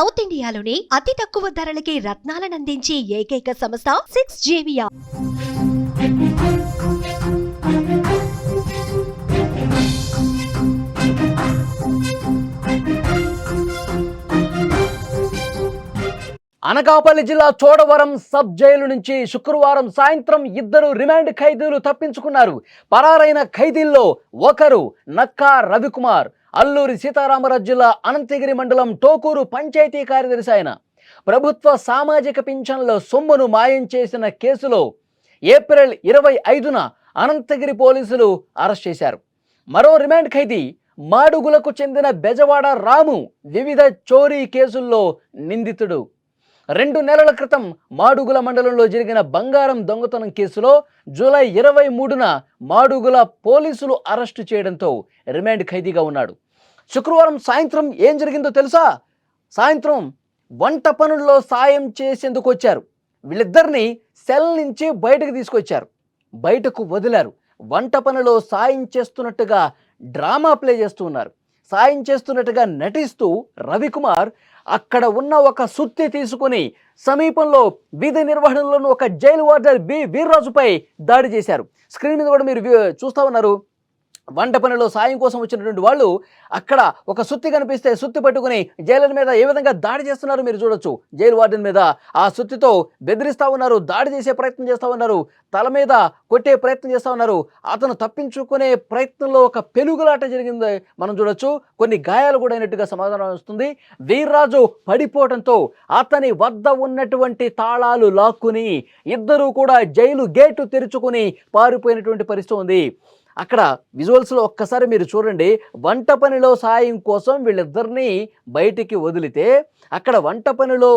South ఇండియాలోని అతి తక్కువ ధరలకి రత్నాలనందించే ఏకైక సంస్థ సిక్స్ జేవియా అనకాపల్లి జిల్లా చోడవరం సబ్ జైలు నుంచి శుక్రవారం సాయంత్రం ఇద్దరు రిమాండ్ ఖైదీలు తప్పించుకున్నారు. పరారైన ఖైదీల్లో ఒకరు నక్కా రవికుమార్ అల్లూరి సీతారామరాజు జిల్లా అనంతగిరి మండలం టోకూరు పంచాయతీ కార్యదర్శి ఆయన. ప్రభుత్వ సామాజిక పింఛన్ల సొమ్మును మాయం చేసిన కేసులో ఏప్రిల్ ఇరవై ఐదున అనంతగిరి పోలీసులు అరెస్ట్ చేశారు. మరో రిమాండ్ ఖైదీ మాడుగులకు చెందిన బెజవాడ రాము వివిధ చోరీ కేసుల్లో నిందితుడు. రెండు నెలల క్రితం మాడుగుల మండలంలో జరిగిన బంగారం దొంగతనం కేసులో జూలై ఇరవై మూడున మాడుగుల పోలీసులు అరెస్టు చేయడంతో రిమాండ్ ఖైదీగా ఉన్నాడు. శుక్రవారం సాయంత్రం ఏం జరిగిందో తెలుసా? సాయంత్రం వంట పనుల్లో సాయం చేసేందుకు వచ్చారు. వీళ్ళిద్దరిని సెల్ నుంచి బయటకు తీసుకొచ్చారు. బయటకు వదిలారు. వంట పనిలో సాయం చేస్తున్నట్టుగా డ్రామా ప్లే చేస్తూ ఉన్నారు. సాయం చేస్తున్నట్టుగా నటిస్తూ రవికుమార్ అక్కడ ఉన్న ఒక సుత్తి తీసుకుని సమీపంలో విధి నిర్వహణలోని ఒక జైలు వార్డర్ బి వీర్రాజుపై దాడి చేశారు. స్క్రీన్ మీద కూడా మీరు చూస్తూ చూస్తా ఉన్నారు. వంట పనిలో సాయం కోసం వచ్చినటువంటి వాళ్ళు అక్కడ ఒక సుత్తి కనిపిస్తే సుత్తి పట్టుకుని జైలర్ మీద ఏ విధంగా దాడి చేస్తున్నారు మీరు చూడొచ్చు. జైలు వార్డెన్ మీద ఆ సుత్తితో బెదిరిస్తా ఉన్నారు దాడి చేసే ప్రయత్నం చేస్తూ ఉన్నారు తల మీద కొట్టే ప్రయత్నం చేస్తా ఉన్నారు. అతను తప్పించుకునే ప్రయత్నంలో ఒక పెనుగులాట జరిగింది మనం చూడొచ్చు. కొన్ని గాయాలు కూడా అయినట్టుగా సమాధానం వస్తుంది. వీర్రాజు పడిపోవడంతో అతని వద్ద ఉన్నటువంటి తాళాలు లాక్కుని ఇద్దరూ కూడా జైలు గేటు తెరుచుకుని పారిపోయినటువంటి పరిస్థితి ఉంది. అక్కడ విజువల్స్లో ఒక్కసారి మీరు చూడండి వంట పనిలో సాయం కోసం వీళ్ళిద్దరినీ బయటికి వదిలితే అక్కడ వంట పనిలో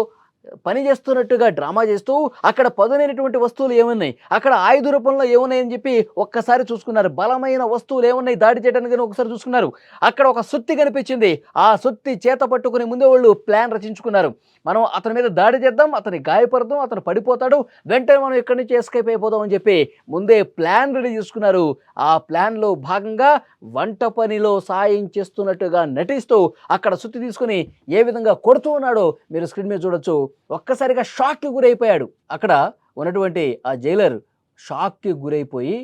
పని చేస్తున్నట్టుగా డ్రామా చేస్తూ అక్కడ పదునైనటువంటి వస్తువులు ఏమున్నాయి? అక్కడ ఆయుధ రూపంలో ఏమున్నాయని చెప్పి ఒక్కసారి చూసుకున్నారు. బలమైన వస్తువులు ఏమున్నాయి? దాడి చేయడానికి అని ఒకసారి చూసుకున్నారు. అక్కడ ఒక సుత్తి కనిపించింది. ఆ సుత్తి చేత పట్టుకుని ముందే వాళ్ళు ప్లాన్ రచించుకున్నారు. మనం అతని మీద దాడి చేద్దాం అతని గాయపడదాం అతను పడిపోతాడు. వెంటనే మనం ఇక్కడి నుంచి ఎస్కేప్ అయిపోదాం అని చెప్పి ముందే ప్లాన్ రెడీ చేసుకున్నారు. ఆ ప్లాన్లో భాగంగా వంట పనిలో సాయం చేస్తున్నట్టుగా నటిస్తూ అక్కడ సుత్తి తీసుకుని ఏ విధంగా కొడుతూ ఉన్నాడో మీరు స్క్రీన్ మీద చూడొచ్చు. ఒక్కసారిగా షాక్కి గురైపోయాడు. అక్కడ ఉన్నటువంటి ఆ జైలర్ షాక్కి గురైపోయి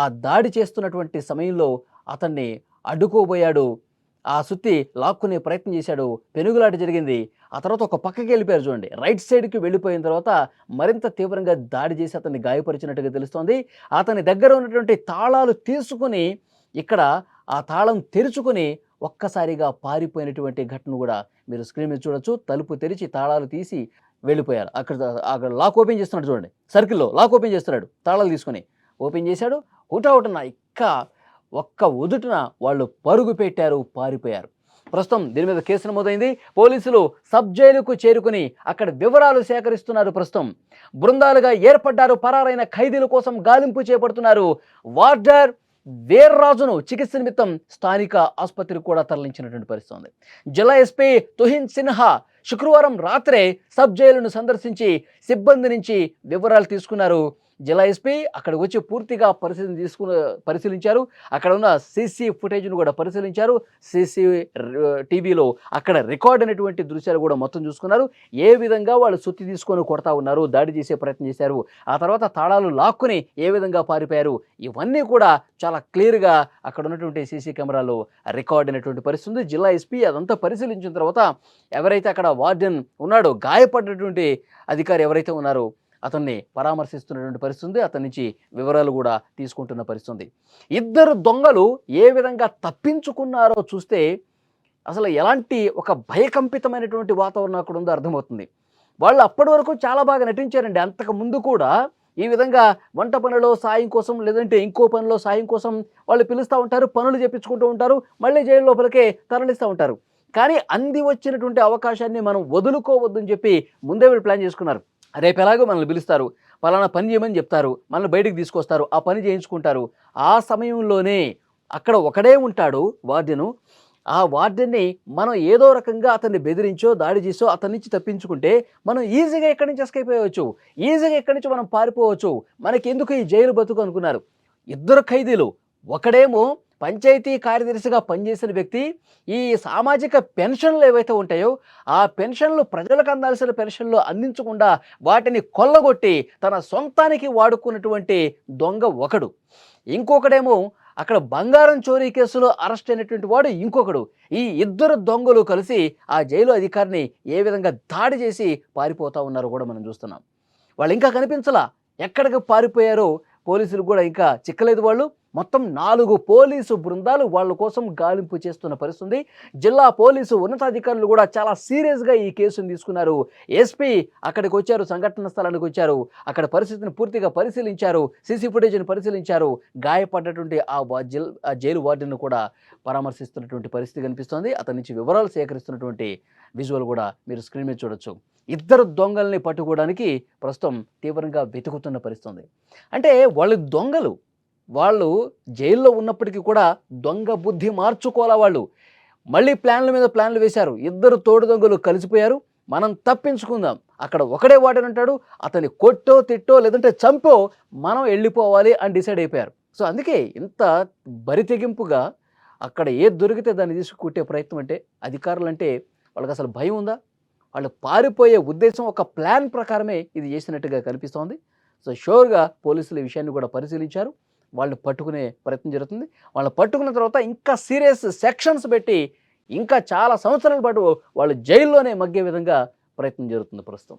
ఆ దాడి చేస్తున్నటువంటి సమయంలో అతన్ని అడ్డుకోబోయాడు. ఆ సుత్తి లాక్కునే ప్రయత్నం చేశాడు. పెనుగులాట జరిగింది. ఆ తర్వాత ఒక పక్కకి వెళ్ళిపోయారు చూడండి. రైట్ సైడ్కి వెళ్ళిపోయిన తర్వాత మరింత తీవ్రంగా దాడి చేసి అతన్ని గాయపరిచినట్టుగా తెలుస్తోంది. అతని దగ్గర ఉన్నటువంటి తాళాలు తీసుకుని ఇక్కడ ఆ తాళం తెరుచుకుని ఒక్కసారిగా పారిపోయినటువంటి ఘటన కూడా మీరు స్క్రీన్ మీద చూడొచ్చు. తలుపు తెరిచి తాళాలు తీసి వెళ్ళిపోయారు. అక్కడ అక్కడ లాక్ ఓపెన్ చేస్తున్నాడు చూడండి. సర్కిల్లో లాక్ ఓపెన్ చేస్తున్నాడు. తాళాలు తీసుకొని ఓపెన్ చేశాడు. హుటాహుటన ఇక్క ఒక్క ఉదుటిన వాళ్ళు పరుగు పెట్టారు పారిపోయారు. ప్రస్తుతం దీని మీద కేసు నమోదైంది. పోలీసులు సబ్ జైలుకు చేరుకుని అక్కడ వివరాలు సేకరిస్తున్నారు. ప్రస్తుతం బృందాలుగా ఏర్పడ్డారు. పరారైన ఖైదీల కోసం గాలింపు చేపడుతున్నారు. వార్డర్ వీర్రాజును చికిత్స నిమిత్తం స్థానిక ఆసుపత్రికి కూడా తరలించినటువంటి పరిస్థితి ఉంది. జిల్లా ఎస్పీ తుహిన్ సిన్హా శుక్రవారం రాత్రే సబ్ జైలును సందర్శించి సిబ్బంది నుంచి వివరాలు తీసుకున్నారు. జిల్లా ఎస్పీ అక్కడికి వచ్చి పూర్తిగా పరిశీలన తీసుకున్న పరిశీలించారు. అక్కడ ఉన్న సీసీ ఫుటేజ్ను కూడా పరిశీలించారు. సీసీ టీవీలో అక్కడ రికార్డ్ అయినటువంటి దృశ్యాలు కూడా మొత్తం చూసుకున్నారు. ఏ విధంగా వాళ్ళు సుత్తి తీసుకొని కొడతా ఉన్నారు దాడి చేసే ప్రయత్నం చేశారు. ఆ తర్వాత తాళాలు లాక్కుని ఏ విధంగా పారిపోయారు ఇవన్నీ కూడా చాలా క్లియర్గా అక్కడ ఉన్నటువంటి సీసీ కెమెరాలో రికార్డ్ అయినటువంటి పరిస్థితి జిల్లా ఎస్పీ అదంతా పరిశీలించిన తర్వాత ఎవరైతే అక్కడ వార్డెన్ ఉన్నాడో గాయపడినటువంటి అధికారి ఎవరైతే ఉన్నారో అతన్ని పరామర్శిస్తున్నటువంటి పరిస్థితి ఉంది అతని నుంచి వివరాలు కూడా తీసుకుంటున్న పరిస్థితి ఉంది ఇద్దరు దొంగలు ఏ విధంగా తప్పించుకున్నారో చూస్తే అసలు ఎలాంటి ఒక భయకంపితమైనటువంటి వాతావరణం అక్కడ ఉందో అర్థమవుతుంది. వాళ్ళు అప్పటి వరకు చాలా బాగా నటించారండి. అంతకు ముందు కూడా ఈ విధంగా వంట పనిలో సాయం కోసం లేదంటే ఇంకో పనిలో సాయం కోసం వాళ్ళు పిలుస్తూ ఉంటారు పనులు చేపించుకుంటూ ఉంటారు మళ్ళీ జైలు లోపలికే తరలిస్తూ ఉంటారు. కానీ అంది వచ్చినటువంటి అవకాశాన్ని మనం వదులుకోవద్దని చెప్పి ముందే వీళ్ళు ప్లాన్ చేసుకున్నారు. రేపు ఎలాగో మనల్ని పిలుస్తారు. పలానా పని చేయమని చెప్తారు. మనల్ని బయటికి తీసుకొస్తారు. ఆ పని చేయించుకుంటారు. ఆ సమయంలోనే అక్కడ ఒకడే ఉంటాడు వార్డెను. ఆ వార్డెన్ని మనం ఏదో రకంగా అతన్ని బెదిరించో దాడి చేసో అతని నుంచి తప్పించుకుంటే మనం ఈజీగా ఎక్కడి నుంచి ఎస్కేప్ అయ్యవచ్చు ఈజీగా ఎక్కడి నుంచి మనం పారిపోవచ్చు. మనకి ఎందుకు ఈ జైలు బతుకు అనుకున్నారు? ఇద్దరు ఖైదీలు. ఒకడేమో పంచాయతీ కార్యదర్శిగా పనిచేసిన వ్యక్తి ఈ సామాజిక పెన్షన్లు ఏవైతే ఉంటాయో ఆ పెన్షన్లు ప్రజలకు అందాల్సిన పెన్షన్లు అందించకుండా వాటిని కొల్లగొట్టి తన సొంతానికి వాడుకున్నటువంటి దొంగ ఒకడు. ఇంకొకడేమో అక్కడ బంగారం చోరీ కేసులో అరెస్ట్ అయినటువంటి వాడు ఇంకొకడు. ఈ ఇద్దరు దొంగలు కలిసి ఆ జైలు అధికారిని ఏ విధంగా దాడి చేసి పారిపోతా ఉన్నారో కూడా మనం చూస్తున్నాం. వాళ్ళు ఇంకా కనిపించలా? ఎక్కడికి పారిపోయారో? పోలీసులు కూడా ఇంకా చిక్కలేదు వాళ్ళు. మొత్తం నాలుగు పోలీసు బృందాలు వాళ్ళ కోసం గాలింపు చేస్తున్న పరిస్థితి జిల్లా పోలీసు ఉన్నతాధికారులు కూడా చాలా సీరియస్గా ఈ కేసును తీసుకున్నారు. ఎస్పీ అక్కడికి వచ్చారు సంఘటన స్థలానికి వచ్చారు. అక్కడ పరిస్థితిని పూర్తిగా పరిశీలించారు సీసీ ఫుటేజ్ని పరిశీలించారు. గాయపడ్డటువంటి ఆ జిల్ ఆ జైలు వార్డును కూడా పరామర్శిస్తున్నటువంటి పరిస్థితి కనిపిస్తోంది. అతని నుంచి వివరాలు సేకరిస్తున్నటువంటి విజువల్ కూడా మీరు స్క్రీన్ మీద చూడొచ్చు. ఇద్దరు దొంగల్ని పట్టుకోవడానికి ప్రస్తుతం తీవ్రంగా వెతుకుతున్న పరిస్థితుంది. అంటే వాళ్ళు దొంగలు. వాళ్ళు జైల్లో ఉన్నప్పటికీ కూడా దొంగ బుద్ధి మార్చుకోవాలా వాళ్ళు? మళ్ళీ ప్లాన్ల మీద ప్లాన్లు వేశారు. ఇద్దరు తోడు దొంగలు కలిసిపోయారు. మనం తప్పించుకుందాం. అక్కడ ఒకడే వాడని ఉంటాడు అతని కొట్టో తిట్టో లేదంటే చంపో మనం వెళ్ళిపోవాలి అని డిసైడ్ అయిపోయారు. సో అందుకే ఇంత బరితెగింపుగా అక్కడ ఏది దొరికితే దాన్ని తీసుకుట్టే ప్రయత్నం అంటే అధికారులు అంటే వాళ్ళకి అసలు భయం ఉందా? వాళ్ళు పారిపోయే ఉద్దేశం ఒక ప్లాన్ ప్రకారమే ఇది చేసినట్టుగా కనిపిస్తోంది. సో షూర్గా పోలీసులు ఈ విషయాన్ని కూడా పరిశీలించారు. వాళ్ళని పట్టుకునే ప్రయత్నం జరుగుతుంది. వాళ్ళని పట్టుకున్న తర్వాత ఇంకా సీరియస్ సెక్షన్స్ పెట్టి ఇంకా చాలా సంవత్సరాల పాటు వాళ్ళు జైల్లోనే మగ్గే విధంగా ప్రయత్నం జరుగుతుంది ప్రస్తుతం.